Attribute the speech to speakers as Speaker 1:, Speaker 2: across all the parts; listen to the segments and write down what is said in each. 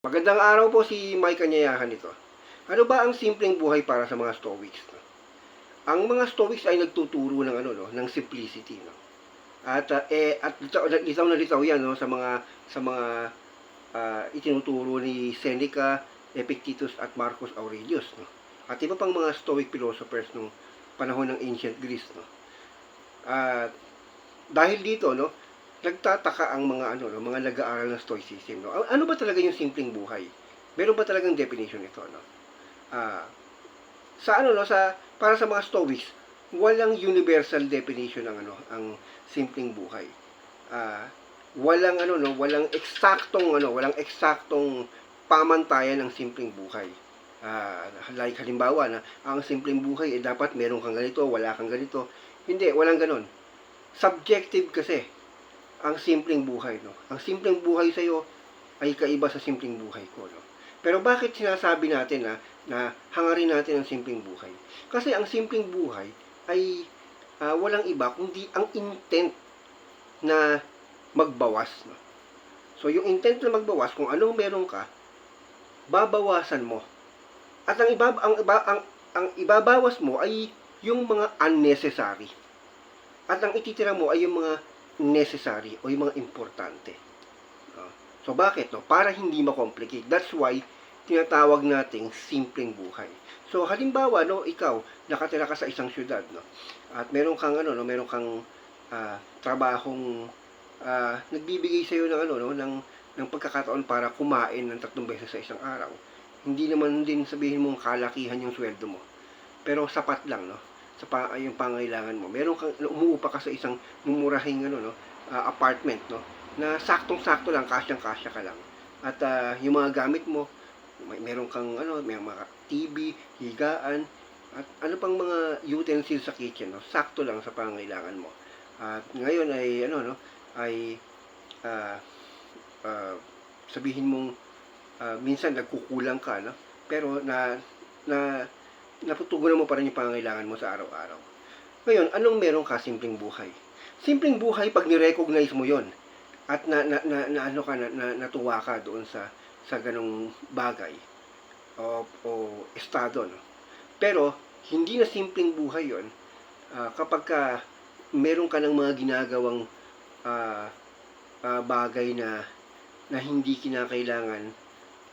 Speaker 1: Magandang araw po si Mike Kanyayahan ito. Ano ba ang simpleng buhay para sa mga Stoics? Ang mga Stoics ay nagtuturo ng ano no, ng simplicity no. At uh, eh at litaw, litaw na litaw 'yan no sa mga sa mga uh, itinuturo ni Seneca, Epictetus at Marcus Aurelius no. At iba pang mga Stoic philosophers nung panahon ng ancient Greece no. At dahil dito no, nagtataka ang mga ano, no, mga nag-aaral ng stoicism, no. Ano ba talaga yung simpleng buhay? Meron ba talagang definition ito, no? Ah, sa ano no, sa para sa mga stoics, walang universal definition ng ano, ang simpleng buhay. Ah, walang ano no, walang eksaktong ano, walang eksaktong pamantayan ng simpleng buhay. Ah, like halimbawa na ang simpleng buhay eh dapat meron kang ganito, wala kang ganito. Hindi, walang ganon. Subjective kasi ang simpleng buhay, no? Ang simpleng buhay sa iyo ay kaiba sa simpleng buhay ko, no? Pero bakit sinasabi natin na na hangarin natin ang simpleng buhay? Kasi ang simpleng buhay ay ah, walang iba kundi ang intent na magbawas, no? So yung intent na magbawas, kung anong meron ka, babawasan mo. At ang iba ang iba ang, ang ibabawas mo ay yung mga unnecessary. At ang ititira mo ay yung mga necessary o yung mga importante. Ah, so bakit no? Para hindi ma-complicate. That's why tinatawag nating simpleng buhay. So halimbawa no, ikaw nakatira ka sa isang syudad no. At meron kang ano no, meron kang ah, trabahong ah, nagbibigay sa iyo ng ano no, ng ng pagkakataon para kumain ng tatlong beses sa isang araw. Hindi naman din sabihin mong kalakihan yung sweldo mo. Pero sapat lang no sa pa, yung pangailangan mo. Meron kang umuupa ka sa isang mumurahing ano no, ah, apartment no na saktong-sakto lang, kasyang-kasya ka lang. At ah, yung mga gamit mo, may meron kang ano, may mga TV, higaan, at ano pang mga utensils sa kitchen, no? sakto lang sa pangailangan mo. At ngayon ay ano no, ay ah, ah, sabihin mong ah, minsan nagkukulang ka, no? Pero na na naputugunan mo pa rin yung pangangailangan mo sa araw-araw. Ngayon, anong meron ka simpleng buhay? Simpleng buhay pag ni-recognize mo yon at na, na, na, na ano ka na, na natuwa ka doon sa sa ganong bagay o, o estado no. Pero hindi na simpleng buhay yon ah, kapag ka meron ka ng mga ginagawang ah, ah, bagay na na hindi kinakailangan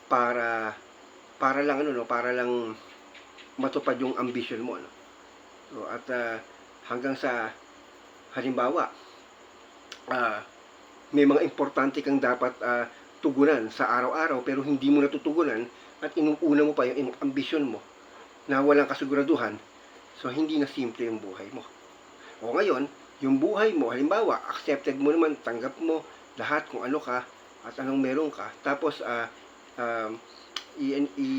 Speaker 1: para para lang ano no, para lang matupad yung ambition mo. No? So, at ah, hanggang sa halimbawa, ah, may mga importante kang dapat ah, tugunan sa araw-araw pero hindi mo natutugunan at inuuna mo pa yung ambisyon mo na walang kasiguraduhan, so hindi na simple yung buhay mo. O ngayon, yung buhay mo, halimbawa, accepted mo naman, tanggap mo lahat kung ano ka at anong meron ka. Tapos, ah um, i, i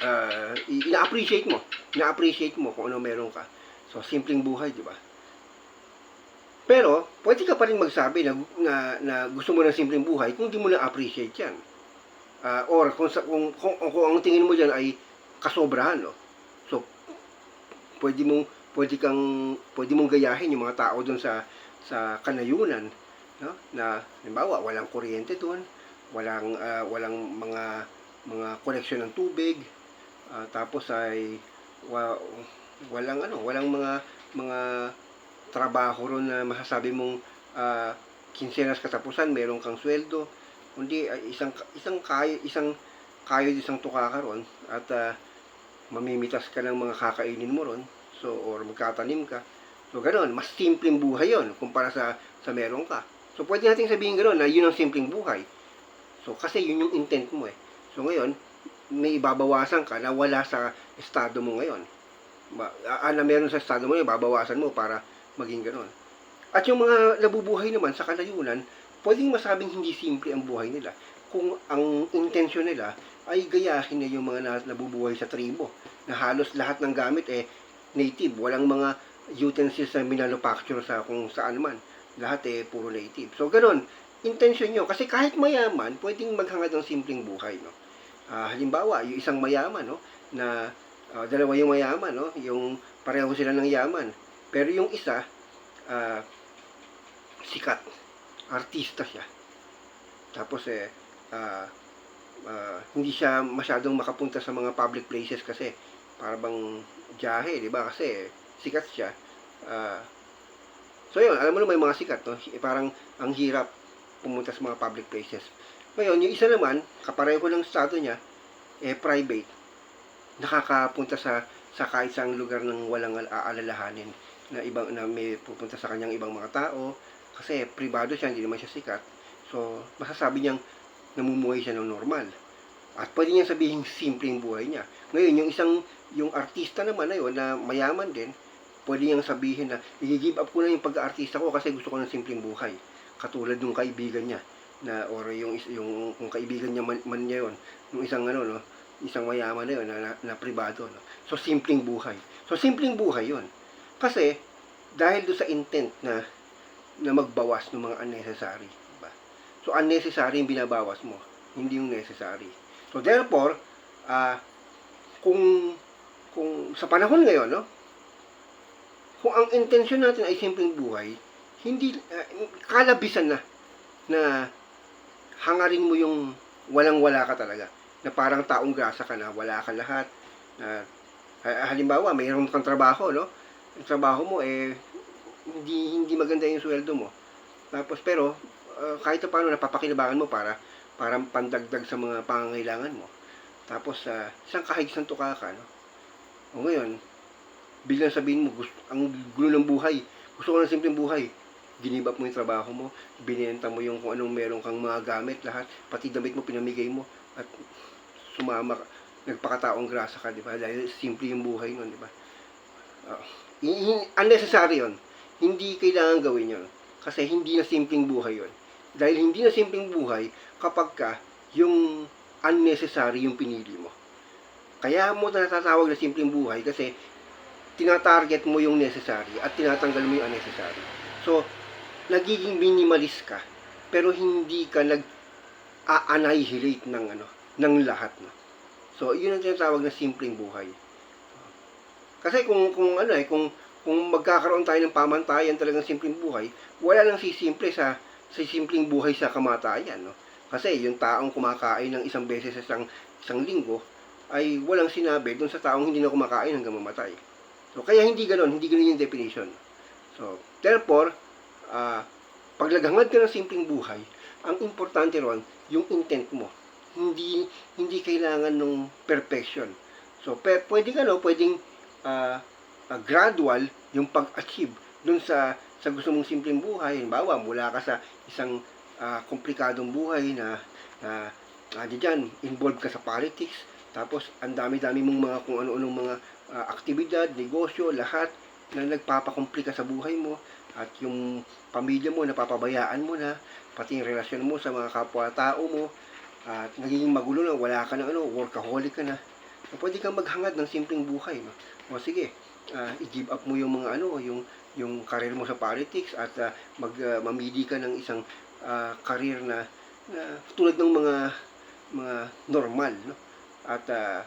Speaker 1: uh, ina-appreciate mo. Ina-appreciate mo kung ano meron ka. So, simpleng buhay, di ba? Pero, pwede ka pa rin magsabi na, na, na gusto mo ng simpleng buhay kung di mo na-appreciate yan. Ah, or kung, sa, kung, kung, kung, ang tingin mo dyan ay kasobrahan, no? So, pwede mong, pwede kang, pwede mong gayahin yung mga tao doon sa, sa kanayunan, no? Na, halimbawa, walang kuryente doon, walang, ah, walang mga, mga koneksyon ng tubig, Ah, tapos ay wa, walang ano, walang mga mga trabaho ron na masasabi mong uh, kinsenas katapusan, meron kang sweldo. Kundi ay isang isang kayo, isang kayo isang tuka ka ron at ah, mamimitas ka ng mga kakainin mo ron. So or magtatanim ka. So ganoon, mas simpleng buhay 'yon kumpara sa sa meron ka. So pwede nating sabihin ganoon na yun ang simpleng buhay. So kasi yun yung intent mo eh. So ngayon, may ibabawasan ka na wala sa estado mo ngayon. Ba, ah, na meron sa estado mo ngayon, babawasan mo para maging ganoon. At yung mga nabubuhay naman sa kalayunan, pwedeng masabing hindi simple ang buhay nila kung ang intensyon nila ay gayahin na yung mga na, nabubuhay sa tribo na halos lahat ng gamit eh native, walang mga utensils na minanufacture sa kung saan man. Lahat eh puro native. So ganoon, intensyon nyo. Kasi kahit mayaman, pwedeng maghangad ng simpleng buhay. No? Ah, halimbawa, yung isang mayaman, no, na ah, dalawa yung mayaman, no, yung pareho sila ng yaman. Pero yung isa, ah, sikat, artista siya. Tapos eh, ah, ah, hindi siya masyadong makapunta sa mga public places kasi para bang jahe, di ba? Kasi sikat siya. Ah, so yun, alam mo may mga sikat, no? Eh, Parang ang hirap pumunta sa mga public places. Ngayon, yung isa naman, kapareho ng estado niya, eh private. Nakakapunta sa sa kahit saang lugar ng walang al- aalalahanin na ibang na may pupunta sa kanyang ibang mga tao kasi privado siya, hindi naman siya sikat. So, masasabi niyang namumuhay siya ng normal. At pwede niyang sabihin simpleng buhay niya. Ngayon, yung isang, yung artista naman na yun, na mayaman din, pwede niyang sabihin na, i-give up ko na yung pag-artista ko kasi gusto ko ng simpleng buhay. Katulad ng kaibigan niya, na, or yung, yung, kung kaibigan niya man, man niya yun, yung isang ano, no, isang mayaman na yun, na, na, na privado, no. So, simpleng buhay. So, simpleng buhay yun. Kasi, dahil do sa intent na, na magbawas ng mga unnecessary, diba? So, unnecessary yung binabawas mo, hindi yung necessary. So, therefore, ah, kung, kung sa panahon ngayon, no, kung ang intensyon natin ay simpleng buhay, hindi, ah, kalabisan na, na hangarin mo yung walang-wala ka talaga. Na parang taong grasa ka na, wala ka lahat. Na, halimbawa, mayroon kang trabaho, no? Yung trabaho mo, eh, hindi, hindi maganda yung sweldo mo. Tapos, pero, ah, kahit pa paano, napapakinabangan mo para, para pandagdag sa mga pangangailangan mo. Tapos, sa isang kahig santo ka ka, no? O ngayon, biglang sabihin mo, gusto, ang gulo ng buhay, gusto ko ng simpleng buhay, ginibap mo yung trabaho mo, binenta mo yung kung anong meron kang mga gamit, lahat, pati damit mo, pinamigay mo, at sumama ka, nagpakataong grasa ka, di ba? Dahil simple yung buhay nun, di ba? I- unnecessary yun. Hindi kailangan gawin yun. Kasi hindi na simpleng buhay yun. Dahil hindi na simpleng buhay kapag ka yung unnecessary yung pinili mo. Kaya mo natatawag na simpleng buhay kasi tinatarget mo yung necessary at tinatanggal mo yung unnecessary. So, nagiging minimalist ka pero hindi ka nag a-annihilate ng ano ng lahat no. So, yun ang tinatawag na simpleng buhay. Kasi kung kung ano eh kung kung magkakaroon tayo ng pamantayan talagang simpleng buhay, wala nang sisimple sa sa simpleng buhay sa kamatayan, no? Kasi yung taong kumakain ng isang beses sa isang, isang linggo ay walang sinabi dun sa taong hindi na kumakain hanggang mamatay. So, kaya hindi ganoon, hindi ganoon yung definition. So, therefore, ah paglagangad ka ng simpleng buhay, ang importante ron, yung intent mo. Hindi hindi kailangan ng perfection. So, pe, pwede ka no, pwedeng ah, ah, gradual yung pag-achieve dun sa sa gusto mong simpleng buhay. Halimbawa, mula ka sa isang ah, komplikadong buhay na na uh, dyan, involved ka sa politics, tapos ang dami-dami mong mga kung ano-anong mga ah, aktibidad, negosyo, lahat na nagpapakomplika sa buhay mo at yung pamilya mo napapabayaan mo na pati yung relasyon mo sa mga kapwa-tao mo at nagiging magulo na wala ka ng ano workaholic ka na so, pwede kang maghangad ng simpleng buhay no? O sige ah, i-give up mo yung mga ano yung yung career mo sa politics at ah, mag ah, mamili ka ng isang ah, career na, na tulad ng mga mga normal no? At ah,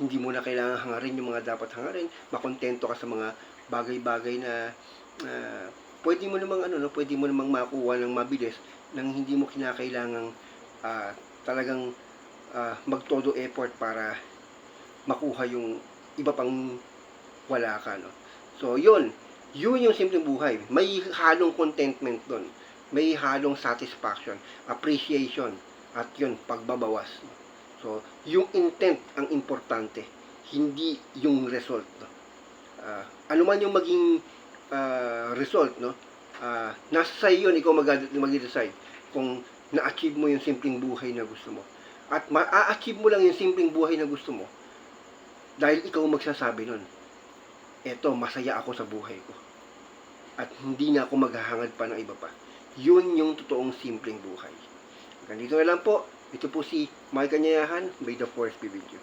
Speaker 1: hindi mo na kailangan hangarin yung mga dapat hangarin. Makontento ka sa mga bagay-bagay na na pwede mo namang ano no pwede mo namang makuha ng mabilis nang hindi mo kinakailangang ah, talagang ah, magtodo effort para makuha yung iba pang wala ka no so yun yun yung simpleng buhay may halong contentment doon may halong satisfaction appreciation at yun pagbabawas no? so yung intent ang importante hindi yung result no? Ah, ano man yung maging ah, result no? Ah, nasa sa yun ikaw mag mag-decide kung na-achieve mo yung simpleng buhay na gusto mo. At ma-achieve mo lang yung simpleng buhay na gusto mo dahil ikaw magsasabi nun eto masaya ako sa buhay ko. At hindi na ako maghahangad pa ng iba pa. Yun yung totoong simpleng buhay. Ganito na lang po. Ito po si Mike Kanyayahan may the fourth be with you